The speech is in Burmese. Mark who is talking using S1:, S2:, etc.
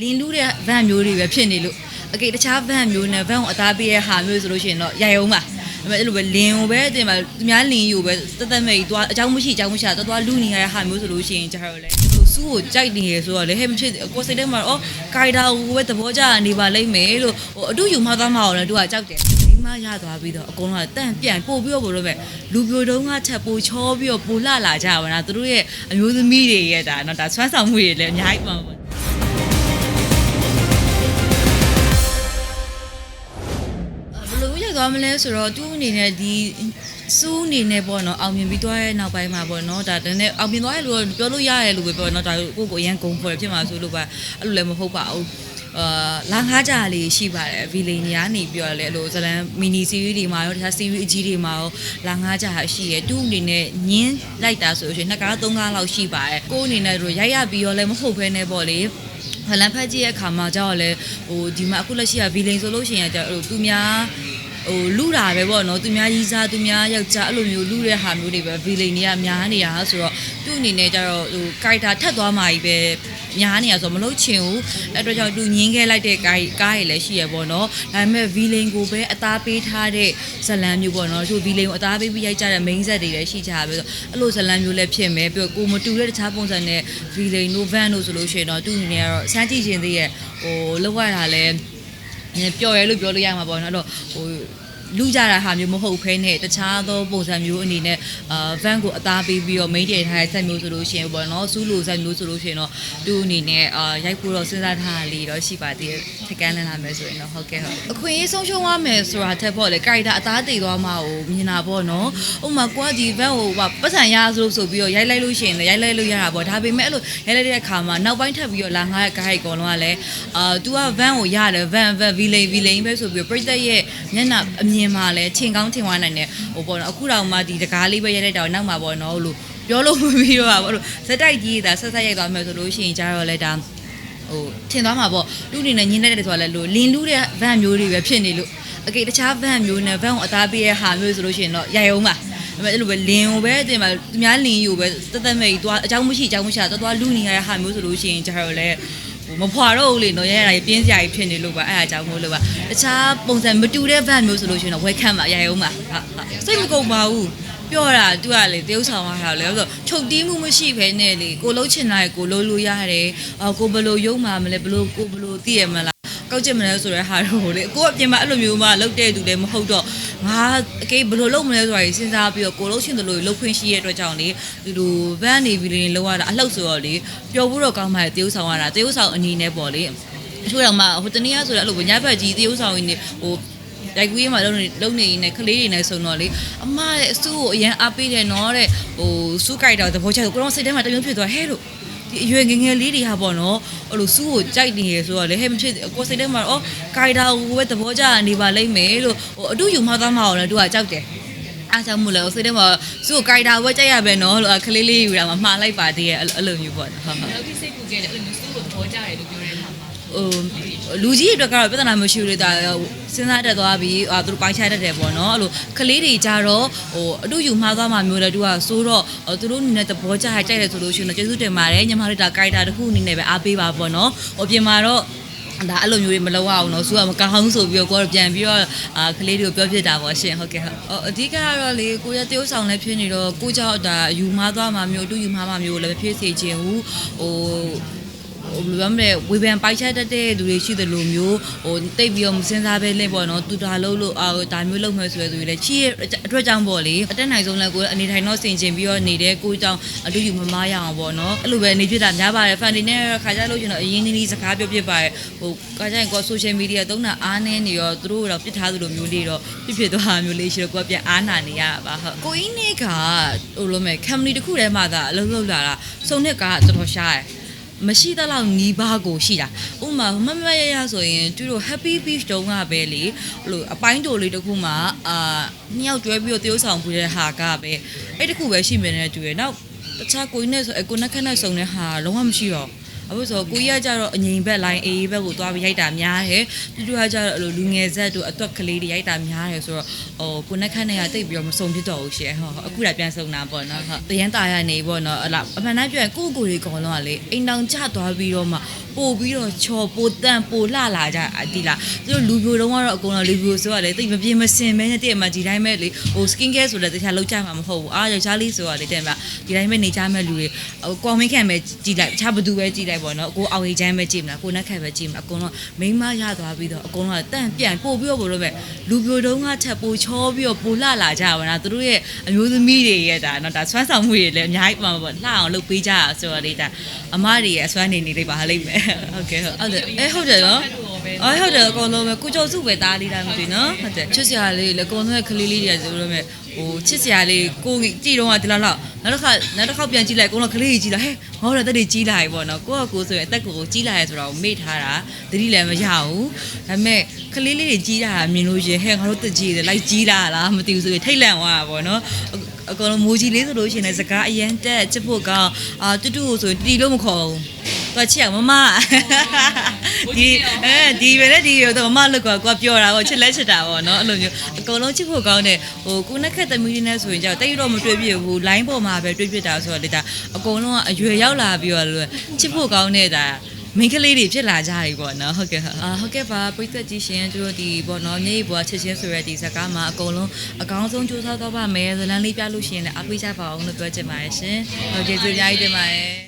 S1: လင်းလူးတဲ့ van မျိုးတွေပဲဖြစ်နေလို့အကေတခြား van မျိုးနဲ့ van ကိုအသားပေးတဲ့ဟာမျိုးဆိုလို့ရှိရင်တော့ရိုက်အောင်ပါဒါပေမဲ့အဲ့လိုပဲလင်းကိုပဲတင်ပါသူများလင်းယူပဲတသက်မဲ့သွားအကြောင်းမရှိအကြောင်းမရှိတော့သွားလူနေရတဲ့ဟာမျိုးဆိုလို့ရှိရင်ကျတော့လေဟိုစူးကိုကြိုက်နေရဆိုတော့လေဟဲ့မဖြစ်ကိုယ်စိတ်ထဲမှာအော်ကာရီတာကိုပဲသဘောကျနေပါလိမ့်မယ်လို့ဟိုအတူယူမှသားမအောင်လေသူကကြောက်တယ်မိမရသွားပြီးတော့အကုန်လုံးကတန့်ပြန်ပို့ပြီးတော့ဘို့လို့ပဲလူပြိုတုံးကချက်ပိုချောပြီးတော့ပိုလှလာကြပါလားသူတို့ရဲ့အမျိုးသမီးတွေရဲ့ဒါနော်ဒါဆွမ်းဆောင်မှုတွေလည်းအများကြီးပါပါ သွားမလဲဆိုတော့သူ့အနေနဲ့ဒီစူးအနေနဲ့ပေါ့နော်အောင်မြင်ပြီးသွားရဲ့နောက်ပိုင်းမှာပေါ့နော်ဒါတည်းနဲ့အောင်မြင်သွားရဲ့လို့ပြောလို့ရရဲ့လို့ပဲပေါ့နော်ဒါကိုကိုကိုအရန်ဂုံဖော်ဖြစ်မှာဆိုလို့ပါအဲ့လိုလည်းမဟုတ်ပါဘူးအာလာငါးကြလေးရှိပါတယ်ဗီလီနီကနေပြီးတော့လေအဲ့လိုဇလန်မီနီစီရီးတွေမှာရောတခြားစီရီးအကြီးတွေမှာရောလာငါးကြရှိရသူ့အနေနဲ့ညင်းလိုက်တာဆိုရင်နှစ်ကားသုံးကားလောက်ရှိပါတယ်ကိုယ့်အနေနဲ့တို့ရိုက်ရပြီးရောလည်းမဟုတ်ဘဲနဲ့ပေါ့လေဟလန်ဖက်ကြီးရဲ့ခါမှာကြောက်လဲဟိုဒီမှာအခုလက်ရှိကဗီလိန်ဆိုလို့ရှိရင်ကြောက်ဟိုသူများ ဟိုလူတာပဲပေါ့နော်သူများရီးစားသူများယောက်ျားအဲ့လိုမျိုးလူတဲ့ဟာမျိုးတွေပဲဗီလိန်တွေကများနေတာဆိုတော့သူ့အနေနဲ့ကျတော့ဟိုကိုက်တာထက်သွားမှကြီးပဲများနေတာဆိုတော့မလို့ချင်ဘူးအဲ့တော့ကြောင့်သူညင်းခဲ့လိုက်တဲ့ကားကားတွေလည်းရှိရပေါ့နော်ဒါပေမဲ့ဗီလိန်ကိုပဲအသားပေးထားတဲ့ဇလန်မျိုးပေါ့နော်သူဗီလိန်ကိုအသားပေးပြီးရိုက်ကြတဲ့ main set တွေလည်းရှိကြတာပဲဆိုအဲ့လိုဇလန်မျိုးလည်းဖြစ်မယ်ပြီးတော့ကိုမတူတဲ့တခြားပုံစံနဲ့ဗီလိန်တို့ van တို့ဆိုလို့ရှိရင်တော့သူ့အနေနဲ့ကတော့စမ်းကြည့်ခြင်းသေးရဲ့ဟိုလောက်ရတာလည်းနည်း ပျော်ရဲလို့ပြောလို့ရမှာပေါ့နော်အဲ့တော့ဟိုလူကြတာဟာမျိုးမဟုတ်ဖဲနဲ့တခြားသောပုံစံမျိုးအနေနဲ့အာ van ကိုအသားပေးပြီးတော့ main တည်ထားတဲ့ဆက်မျိုးဆိုလို့ရှိရင်ပေါ့နော်စူးလိုဆက်မျိုးဆိုလို့ရှိရင်တော့သူ့အနေနဲ့အာရိုက်ဖို့တော့စဉ်းစားထားတာလေးတော့ရှိပါသေးတယ် ထက်ကန်းလန်းလာမယ်ဆိုရင်တော့ဟုတ်ကဲ့ဟုတ်အခွင့်အရေးဆုံးရှုံးသွားမယ်ဆိုတာထက်ပေါ့လေ character အသားတည်သွားမှာကိုမြင်တာပေါ့နော်ဥပမာကိုကဒီ van ကိုဟိုပတ်စံရဆိုဆိုပြီးတော့ရိုက်လိုက်လို့ရှိရင်လည်းရိုက်လိုက်လို့ရတာပေါ့ဒါပေမဲ့အဲ့လိုရိုက်လိုက်တဲ့အခါမှာနောက်ပိုင်းထပ်ပြီးတော့လာငါရဲ့ guide ကောင်လုံးကလည်းအာ तू က van ကိုရတယ် van van villain villain ပဲဆိုပြီးတော့ပြိသက်ရဲ့မျက်နှာအမြင်မှာလည်းထင်ကောင်းထင်ဝါနိုင်တယ်ဟိုပေါ့နော်အခုတော့မှဒီတကားလေးပဲရိုက်လိုက်တာကိုနောက်မှာပေါ့နော်လို့ပြောလို့မပြီးတော့ပါဘူးအဲ့လိုဇက်တိုက်ကြီးဒါဆက်ဆက်ရိုက်သွားမယ်ဆိုလို့ရှိရင်ကြတော့လဲဒါ ဟိုထင်သွားမှာပေါ့သူ့အနေနဲ့ညင်းလိုက်တယ်ဆိုတာလဲလို့လင်းလူးတဲ့ van မျိုးတွေပဲဖြစ်နေလို့အကေတခြား van မျိုးနဲ့ van ကိုအသားပေးတဲ့ဟာမျိုးဆိုလို့ရှိရင်တော့ရိုက်အောင်ပါဒါပေမဲ့အဲ့လိုပဲလင်းကိုပဲတင်ပါသူများလင်းယူပဲတသက်မဲ့သွားအကြောင်းမရှိအကြောင်းမရှိတော့သွားလူနေရတဲ့ဟာမျိုးဆိုလို့ရှိရင်ကြတော့လဲဟိုမဖွာတော့ဘူးလေနော်ရရတာပြင်းစရာကြီးဖြစ်နေလို့ပါအဲ့အကြောင်းမို့လို့ပါတခြားပုံစံမတူတဲ့ van မျိုးဆိုလို့ရှိရင်တော့ welcome ပါရိုက်အောင်ပါဟုတ်ဟုတ်စိတ်မကုန်ပါဘူး ပြောတာသူကလေတရုပ်ဆောင်ရတာလေဆိုတော့ချုပ်တီးမှုမရှိဘဲနဲ့လေကိုလုံးချင်တာကိုလုံးလို့ရတယ်အော်ကိုဘယ်လိုရုံမှမလဲဘယ်လိုကိုဘယ်လိုသိရမလားကောက်ချက်မလဲဆိုတဲ့ဟာတော့လေကိုကအပြင်မှာအဲ့လိုမျိုးမှလောက်တဲ့သူလည်းမဟုတ်တော့ငါအကေဘယ်လိုလုပ်မလဲဆိုတာကြီးစဉ်းစားပြီးတော့ကိုလုံးချင်တယ်လို့လှုပ်ခွင့်ရှိရတဲ့အတွက်ကြောင့်လေဒီလိုဗန်းနေပြီးရင်လောက်ရတာအလှုပ်ဆိုတော့လေပျော်ဖို့တော့ကောင်းပါရဲ့တရုပ်ဆောင်ရတာတရုပ်ဆောင်အနေနဲ့ပေါ့လေအချို့တော့မှဟိုတနည်းအားဆိုတော့အဲ့လိုညဘက်ကြီးတရုပ်ဆောင်ရင်းနေဟို ရိုက်ကူးရေးမှာလုံနေလုံနေနေကလေးတွေနဲ့ဆိုတော့လေအမရဲ့အဆူကိုအရန်အားပေးတယ်နော်တဲ့ဟိုစူးကြိုက်တာသဘောကျတယ်ကိုတော့စိတ်ထဲမှာတမျိုးဖြစ်သွားဟဲ့လို့ဒီအရွယ်ငယ်ငယ်လေးတွေဟာပေါ့နော်အဲ့လိုစူးကိုကြိုက်နေရဆိုတော့လေဟဲ့မဖြစ်ကိုစိတ်ထဲမှာအော်ကြိုက်တာကိုပဲသဘောကျနေပါလိမ့်မယ်လို့ဟိုအတူယူမှသားမအောင်လည်းသူကကြောက်တယ်အားကြောင့်မို့လဲစိတ်ထဲမှာစူးကိုကြိုက်တာပဲကြိုက်ရပဲနော်လို့ကလေးလေးယူတာမှမှားလိုက်ပါသေးရဲ့အဲ့လိုမျိုးပေါ့နော်ဟုတ်ဟုတ်
S2: လောက်ထိစိတ်ပူခဲ့တယ်အဲ့လိုမျိုးစူးကိုသဘောကျတယ်လို့ပြောတဲ့အခါမှာ
S1: ဟိုလူကြီးတွေအတွက်ကတော့ပြဿနာမရှိဘူးလေဒါစဉ်းစားတတ်သွားပြီးအာသူတို့ပိုင်းခြားတတ်တယ်ပေါ့နော်အဲ့လိုကလေးတွေကြတော့ဟိုအတူယူမှားသွားမှာမျိုးလဲသူကစိုးတော့သူတို့အနေနဲ့သဘောကျကြကြိုက်တယ်ဆိုလို့ရှိရင်တော့ကျေးဇူးတင်ပါတယ်ညီမတို့ဒါကိုက်တာတစ်ခုအနေနဲ့ပဲအားပေးပါပေါ့နော်ဟိုပြင်မှာတော့ဒါအဲ့လိုမျိုးတွေမလုပ်ရအောင်နော်သူကမကောင်းဆိုပြီးတော့ကိုကတော့ပြန်ပြီးတော့အာကလေးတွေကိုပြောပြတာပေါ့ရှင်ဟုတ်ကဲ့ဟုတ်အဓိကကတော့လေကိုရတရုပ်ဆောင်လည်းဖြစ်နေတော့ကိုကြောက်ဒါယူမှားသွားမှာမျိုးအတူယူမှားမှာမျိုးလည်းဖြစ်စေခြင်းဟိုဟို ဟိုဘယ်လိုပြောမလဲဝေဖန်ပိုက်ချက်တတ်တဲ့လူတွေရှိတယ်လို့မျိုးဟိုတိတ်ပြီးတော့မစင်စားပဲလဲပေါ့နော်သူဒါလုံးလို့အာဒါမျိုးလုပ်မယ်ဆိုရယ်သူတွေလည်းချီးရဲ့အတွက်ကြောင့်ပေါ့လေအတက်နိုင်ဆုံးလဲကိုအနေထိုင်တော့ဆင်ကျင်ပြီးတော့နေတဲ့ကိုကြောင့်အတူယူမမရအောင်ပေါ့နော်အဲ့လိုပဲနေဖြစ်တာများပါတယ်ဖန်တီနဲ့ခါကြလို့ရှင်တော့အရင်နီးနီးစကားပြောပြပါတယ်ဟိုခါကြရင်ကိုဆိုရှယ်မီဒီယာသုံးတာအားနည်းနေရောသူတို့တော့ပြစ်ထားသလိုမျိုးလေးတော့ဖြစ်ဖြစ်သွားတာမျိုးလေးရှိတော့ကိုကပြန်အားနာနေရတာပါဟုတ်ကိုင်းနေကဟိုလိုမဲ့ company တစ်ခုထဲမှာသာအလုပ်လုပ်လာတာစုံနှစ်ကတော်တော်ရှားတယ် မရှိတဲ့လောက်နီးပါးကိုရှိတာဥပမာမမမရရဆိုရင်သူတို့ happy beach တုံးကပဲလေဟိုအပိုင်းတိုလေးတစ်ခုမှအာနှစ်ယောက်တွဲပြီးတော့တရုပ်ဆောင်ပူတဲ့ဟာကပဲအဲ့တခုပဲရှိမြင်နေတူရယ်နောက်တခြားကိုင်းနဲ့ဆိုအကိုနက်ခက်နဲ့စုံတဲ့ဟာလုံးဝမရှိတော့ အခုဆိုကိုကြီးကကြတော့အငိမ်ဘက်လိုင်းအေးဘက်ကိုသွားပြီးရိုက်တာများတယ်တူတူကကြတော့အဲ့လိုလူငယ်ဆက်တို့အသွက်ကလေးတွေရိုက်တာများတယ်ဆိုတော့ဟိုကိုနက်ခက်နဲ့ကတိတ်ပြီးတော့မစုံဖြစ်တော့ဘူးရှင်ဟုတ်အခုဒါပြန်စုံတာပေါ့နော်ဟုတ်တရန်ตาရနေပေါ့နော်အလားအမှန်တမ်းပြောရင်ကိုယ့်ကိုယ်တွေအကုန်လုံးကလေအိမ်တောင်ကျသွားပြီးတော့မှဟ ပို့ပြီးတော့ချော်ပိုတန့်ပိုလှလာကြဒီလားသူတို့လူပြိုတုံးကတော့အကုန်လုံးလူပြိုဆိုရတယ်တိတ်မပြင်းမစင်မဲနဲ့တည့်မှာဒီတိုင်းပဲလေဟို skin care ဆိုလည်းတခြားလောက်ကြမှာမဟုတ်ဘူးအားယောက်ျားလေးဆိုရတယ်တဲ့မှာဒီတိုင်းပဲနေကြမဲ့လူတွေဟိုကွန်မင်းခံပဲကြည်လိုက်တခြားဘသူပဲကြည်လိုက်ပေါ့နော်ကိုအောင်ရိတ်ချမ်းပဲကြည်မလားကိုနက်ခတ်ပဲကြည်မလားအကုန်လုံးမိန်းမရသွားပြီးတော့အကုန်လုံးကတန့်ပြန်ပို့ပြီးတော့ဘလို့ပဲလူပြိုတုံးကချက်ပိုချောပြီးတော့ပိုလှလာကြပါလားသူတို့ရဲ့အမျိုးသမီးတွေရဲ့ဒါနော်ဒါဆွမ်းဆောင်မှုတွေလည်းအများကြီးပါမှာပေါ့လှအောင်လုပ်ပေးကြတာဆိုတော့လေဒါအမတွေရဲ့အစွမ်းနေနေလေးပါလိမ့်မယ်ဟုတ်ကဲ့ဟုတ်ဟုတ်တယ်အဲဟုတ်တယ်နော်အော်ဟုတ်တယ်အကုန်လုံးပဲကုကျော်စုပဲတားလေးတာမသိနော်ဟုတ်တယ်ချစ်စရာလေးလည်းအကုန်လုံးကကလေးလေးတွေဆိုလို့မဲ့ဟိုချစ်စရာလေးကိုကြည့်တော့ကဒီလောက်လောက်နောက်တစ်ခါနောက်တစ်ခါပြန်ကြည့်လိုက်အကုန်လုံးကလေးကြီးကြည့်လိုက်ဟဲ့ဟောတယ်တက်တွေကြီးလာပြီပေါ့နော်ကိုကကိုဆိုရင်အသက်ကိုကြီးလာရဲဆိုတော့မေ့ထားတာတတိလည်းမရဘူးဒါပေမဲ့ကလေးလေးတွေကြီးလာတာမြင်လို့ရှင်ဟဲ့ငါတို့တက်ကြီးတယ်လိုက်ကြီးလာလားမသိဘူးဆိုရင်ထိတ်လန့်သွားတာပေါ့နော်အကောင်လုံးမိုးကြီးလေးဆိုလို့ရှင်လည်းစကားအရန်တက်ချစ်ဖို့ကောင်းအာတူတူဆိုရင်တီလို့မခေါ်ဘူး တော့ချစ်အောင်မမဒီအဲဒီပဲလေဒီတော့မမလို့ကွာကွာပြောတာပေါ့ချစ်လက်ချစ်တာပေါ့နော်အဲ့လိုမျိုးအကုန်လုံးချစ်ဖို့ကောင်းတယ်ဟိုကိုနက်ခက်သမီးလေးနဲ့ဆိုရင်ကြောက်တိတ်တော့မတွေ့ပြဘူး line ပေါ်မှာပဲတွေ့ပြတာဆိုတော့လေဒါအကုန်လုံးကအရွယ်ရောက်လာပြီးတော့လို့ချစ်ဖို့ကောင်းတဲ့ဒါမိန်းကလေးတွေဖြစ်လာကြပြီပေါ့နော်ဟုတ်ကဲ့ဟုတ်အာဟုတ်ကဲ့ပါပြည့်သက်ကြည့်ရှင်သူတို့ဒီပေါ့နော်မြေကြီးဘွားချစ်ချင်းဆိုရတဲ့ဒီဇာတ်ကားမှာအကုန်လုံးအကောင်းဆုံးစူးစမ်းတော့ပါမယ်ဇလန်လေးပြလို့ရှိရင်လည်းအားပေးကြပါအောင်လို့ပြောချင်ပါတယ်ရှင်ဟုတ်ကဲ့ကျေးဇူးအများကြီးတင်ပါတယ်